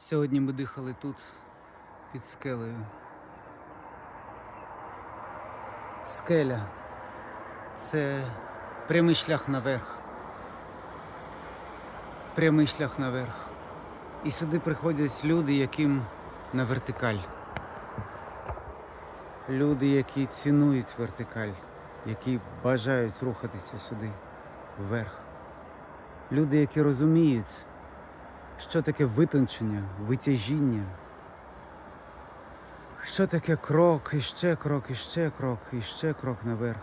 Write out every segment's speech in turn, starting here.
Сьогодні ми дихали тут під скелею. Скеля це прямий шлях наверх. Прямий шлях наверх. І сюди приходять люди, яким на вертикаль. Люди, які цінують вертикаль, які бажають рухатися сюди, вверх. Люди, які розуміють, що таке витончення, витяжіння, що таке крок, і ще крок, і ще крок, і ще крок наверх.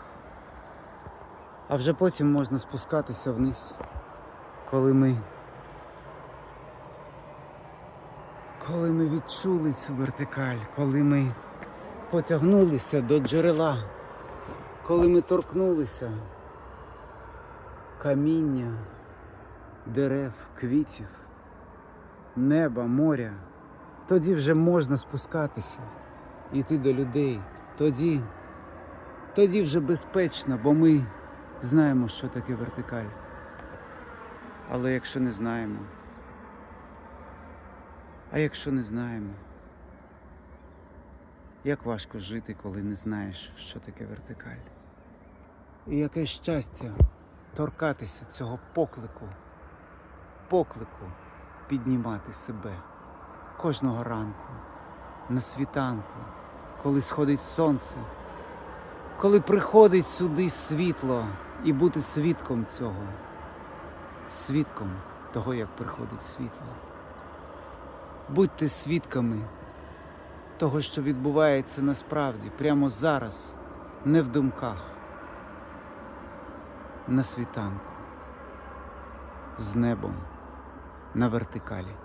А вже потім можна спускатися вниз, коли ми. Коли ми відчули цю вертикаль, коли ми потягнулися до джерела, коли ми торкнулися каміння, дерев, квітів, неба, моря, тоді вже можна спускатися, йти до людей. Тоді, тоді вже безпечно, бо ми знаємо, що таке вертикаль. Але якщо не знаємо, а якщо не знаємо, як важко жити, коли не знаєш, що таке вертикаль. І яке щастя торкатися цього поклику, поклику піднімати себе кожного ранку, на світанку, коли сходить сонце, коли приходить сюди світло і бути свідком цього, свідком того, як приходить світло. Будьте свідками того, що відбувається насправді прямо зараз, не в думках, на світанку, з небом, на вертикалі.